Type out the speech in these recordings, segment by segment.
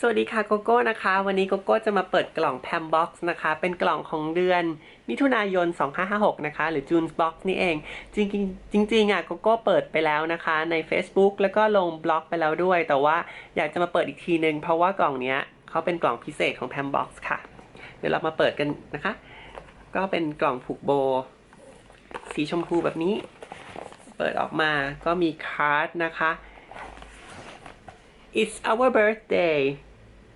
สวัสดีค่ะโกโก้นะคะ วันนี้โกโก้จะมาเปิดกล่องแพมบ็อกซ์นะคะ เป็นกล่องของเดือนมิถุนายน 2556 นะคะ หรือ June Box นี่เอง จริงๆจริงๆอะโกโก้เปิดไปแล้วนะคะ ใน Facebook แล้วก็ลงบล็อกไปแล้วด้วย แต่ว่าอยากจะมาเปิดอีกทีนึง เพราะว่ากล่องเนี้ยเขาเป็นกล่องพิเศษของแพมบ็อกซ์ค่ะ เดี๋ยวเรามาเปิดกันนะคะ ก็เป็นกล่องผูกโบ สีชมพูแบบนี้ เปิดออกมาก็มีการ์ดนะคะ It's our birthday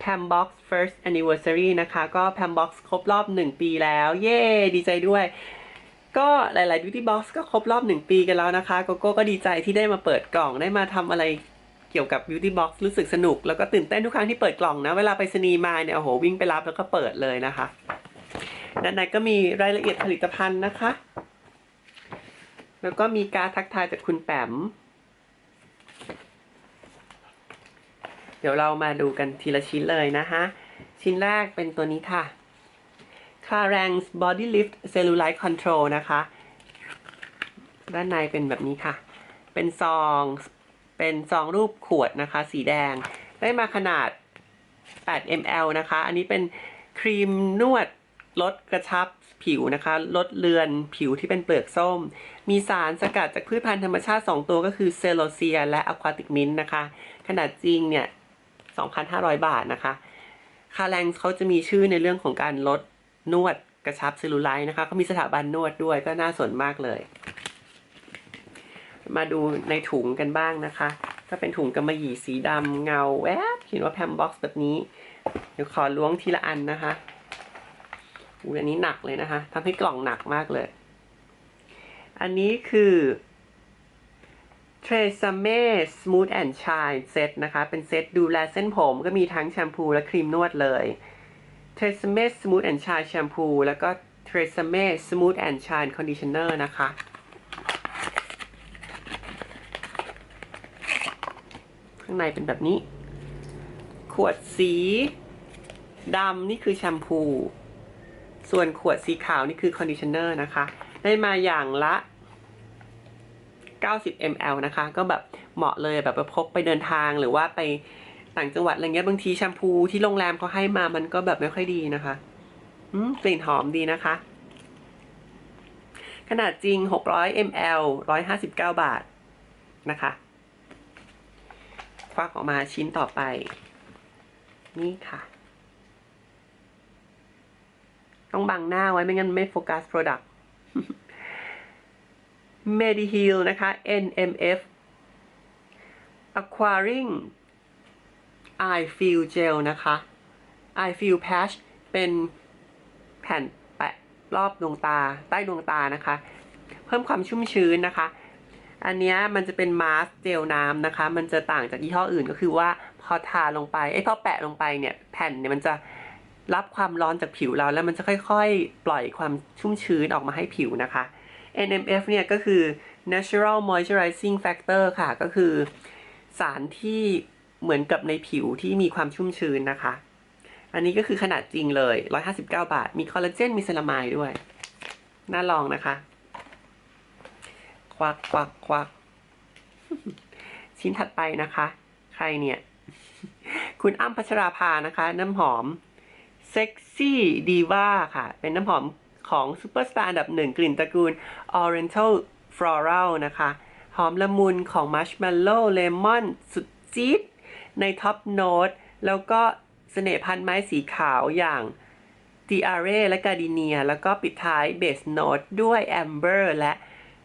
Pambox first anniversary นะคะ ก็ Pambox ครบรอบ 1 ปีแล้ว เย้ดีใจด้วย ก็หลาย ๆ beauty box ก็ครบรอบ 1 ปีกันแล้วนะคะ โกโก้ก็ดีใจที่ได้มาเปิดกล่องได้มาทำอะไรเกี่ยวกับ beauty box รู้สึกสนุก แล้วก็ตื่นเต้นทุกครั้งที่เปิดกล่องนะ เวลาไปสนีมาเนี่ย โอ้โห วิ่งไปรับแล้วก็เปิดเลยนะคะ ด้านในก็มีรายละเอียดผลิตภัณฑ์นะคะ แล้วก็มีการทักทายจากคุณแปม เดี๋ยวเรามาดูกันทีละชิ้นเลยนะคะชิ้นแรกเป็นตัวนี้ค่ะ c a r a n g Body Lift Cellulite Control นะคะ ด้านในเป็นแบบนี้ค่ะ เป็นซอง เป็นซองรูปขวดนะคะ สีแดง ได้มาขนาด 8 ml นะคะ อันนี้เป็นครีมนวดลดกระชับผิวนะคะ ลดเลือนผิวที่เป็นเปลือกส้ม มีสารสกัดจากพืชพันธุ์ธรรมชาติ 2 ตัวก็คือเซโลเซียและอะควาติกมินนะคะ ขนาดจริงเนี่ย 2,500 บาทนะคะคาแรงเขาจะมีชื่อในเรื่องของการลดนวดกระชับเซลลูไลท์นะคะเขามีสถาบันนวดด้วยก็น่าสนมากเลย มาดูในถุงกันบ้างนะคะ ก็เป็นถุงกำมะหยี่สีดำเงาแวบเขียนว่าแพมบ็อกซ์แบบนี้ เดี๋ยวขอล้วงทีละอันนะคะอุ้ยอันนี้หนักเลยนะคะทำให้กล่องหนักมากเลย อันนี้คือ เทรซเม่ Smooth and Shine เซตนะคะ เป็นเซตดูแลเส้นผมก็มีทั้งแชมพูและครีมนวดเลยเทรซเม่ Smooth and Shine แชมพูแล้วก็เทรซเม่ Smooth and Shine Conditioner นะคะ ข้างในเป็นแบบนี้ ขวดสีดำนี่คือแชมพู ส่วนขวดสีขาวนี่คือคอนดิชเนอร์นะคะ ได้มาอย่างละ 90 ml นะคะ ก็แบบเหมาะเลยแบบไปพกไปเดินทางหรือว่าไปต่างจังหวัดอะไรเงี้ยบางทีแชมพูที่โรงแรมเขาให้มามันก็แบบไม่ค่อยดีนะคะอืมกลิ่นหอมดีนะคะ ขนาดจริง 600 ml 159 บาทนะคะควักออกมาชิ้นต่อไป นี่ค่ะ ต้องบังหน้าไว้ไม่งั้นไม่โฟกัส product Mediheal นะคะ NMF Acquiring Eye Feel Gel นะคะ Eye Feel Patch เป็นแผ่นแปะรอบดวงตา ใต้ดวงตานะคะ เพิ่มความชุ่มชื้นนะคะ อันนี้มันจะเป็นมาสก์เจลน้ำนะคะ มันจะต่างจากยี่ห้ออื่นก็คือว่าพอทาลงไปไอ้พอแปะลงไปเนี่ย แผ่นเนี่ยมันจะรับความร้อนจากผิวเราแล้วมันจะค่อย ๆ ปล่อยความชุ่มชื้นออกมาให้ผิวนะคะ NMF เนี่ยก็คือ Natural Moisturizing Factor ค่ะ ก็คือสารที่เหมือนกับในผิวที่มีความชุ่มชื้นนะคะ อันนี้ก็คือขนาดจริงเลย 159 บาท มีคอลลาเจน มีเซรามายด้วย น่าลองนะคะ ควักควักควัก ชิ้นถัดไปนะคะ ใครเนี่ย คุณอ้ำพัชราภานะคะ น้ำหอม Sexy Diva ค่ะ เป็นน้ำหอม ของซูเปอร์สตาร์อันดับหนึ่งกลิ่นตระกูล Oriental Floral นะคะ หอมละมุนของ Marshmallow Lemon สุดจี๊ดในท็อปโน้ตแล้วก็เสน่ห์พันไม้สีขาวอย่าง t ีอาเรและกาดิเนีย แล้วก็ปิดท้ายเบสโน e ด้วยแอมเบอร์และ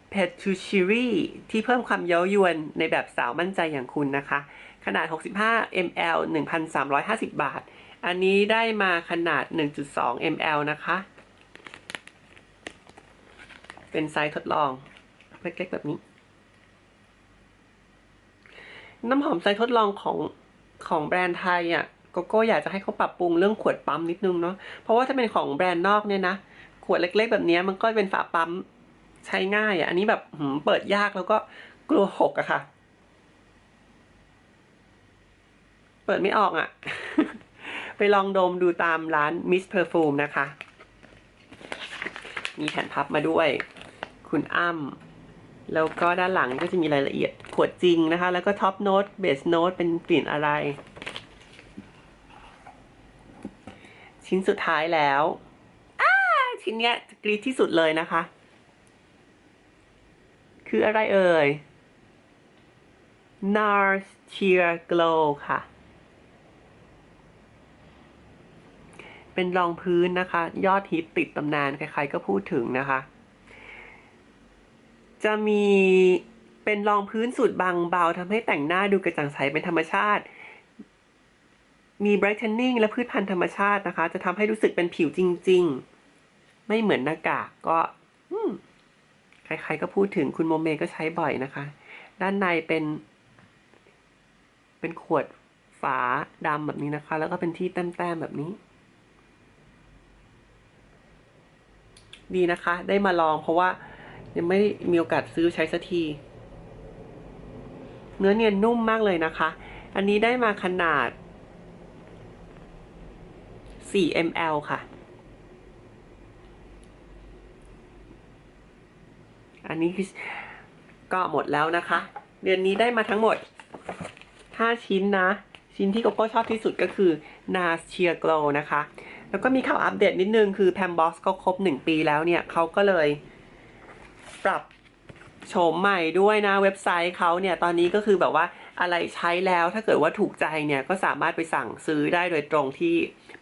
เพทูชิรีที่เพิ่มความเย้ายวนในแบบสาวมั่นใจอย่างคุณนะคะ ขนาด 65 ml 1,350 บาท อันนี้ได้มาขนาด 1.2 ml นะคะ เป็นไซส์ทดลองเล็กๆแบบนี้ น้ำหอมไซส์ทดลองของของแบรนด์ไทยอะโกโก้อยากจะให้เขาปรับปรุงเรื่องขวดปั๊มนิดนึงเนาะเพราะว่าถ้าเป็นของแบรนด์นอกเนี่ยนะขวดเล็ก ๆ แบบนี้มันก็เป็นฝาปั๊มใช้ง่ายอะอันนี้แบบเปิดยากแล้วก็กลัวหกอะค่ะ เปิดไม่ออกอะ่ะไปลองดมดูตามร้าน Miss Perfume นะคะ มีแผ่นพับมาด้วย คุณอ้ำแล้วก็ด้านหลังก็จะมีรายละเอียดขวดจริงนะคะ แล้วก็ท็อปโน้ตเบสโน้ตเป็นกลิ่นอะไร ชิ้นสุดท้ายแล้วอ้าชิ้นเนี้ยกรีดที่สุดเลยนะคะ คืออะไรเอ่ย NARS Sheer Glow ค่ะ เป็นรองพื้นนะคะ ยอดฮิตติดตำนาน ใครๆก็พูดถึงนะคะ จะมีเป็นรองพื้นสูตรบางเบาทำให้แต่งหน้าดูกระจ่างใสเป็นธรรมชาติ มี brightening และพืชพันธุ์ธรรมชาตินะคะ จะทำให้รู้สึกเป็นผิวจริง ๆ ไม่เหมือนหน้ากากก็ใครๆก็พูดถึงคุณโมเมก็ใช้บ่อยนะคะ ด้านในเป็น เป็นขวดฝาดำแบบนี้นะคะ แล้วก็เป็นที่แต้มๆแบบนี้ ดีนะคะ ได้มาลองเพราะว่า ยังไม่มีโอกาสซื้อใช้สักที เนื้อเนียนนุ่มมากเลยนะคะ อันนี้ได้มาขนาด 4 ml ค่ะ อันนี้คือก็หมดแล้วนะคะ เดือนนี้ได้มาทั้งหมด 5 ชิ้นนะ ชิ้นที่โกโก้ชอบที่สุดก็คือ NARS Sheer Glow นะคะ แล้วก็มีข่าวอัปเดตนิดนึงคือ Pambox ก็ครบ 1 ปีแล้วเนี่ยเขาก็เลย ปรับโฉมใหม่ด้วยนะเว็บไซต์เขาเนี่ยตอนนี้ก็คือแบบว่าอะไรใช้แล้วถ้าเกิดว่าถูกใจเนี่ยก็สามารถไปสั่งซื้อได้โดยตรงที่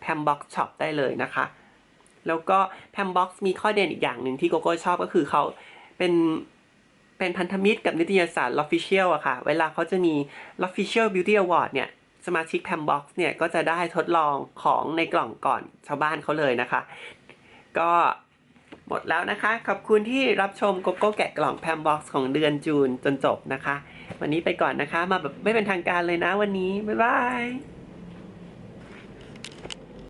Pambox Shop ได้เลยนะคะ แล้วก็ Pambox มีข้อเด่นอีกอย่างหนึ่งที่โกโก้ชอบก็คือเขาเป็นเป็นพันธมิตรกับนิตยสาร L'Official อะค่ะ เวลาเขาจะมี L'Official Beauty Award เนี่ยสมาชิก Pambox เนี่ยก็จะได้ทดลองของในกล่องก่อนชาวบ้านเขาเลยนะคะ ก็ หมดแล้วนะคะ ขอบคุณที่รับชมโกโก้แกะกล่องแพมบ็อกซ์ของเดือนจูนจนจบนะคะ วันนี้ไปก่อนนะคะ มาแบบไม่เป็นทางการเลยนะวันนี้ บ๊ายบาย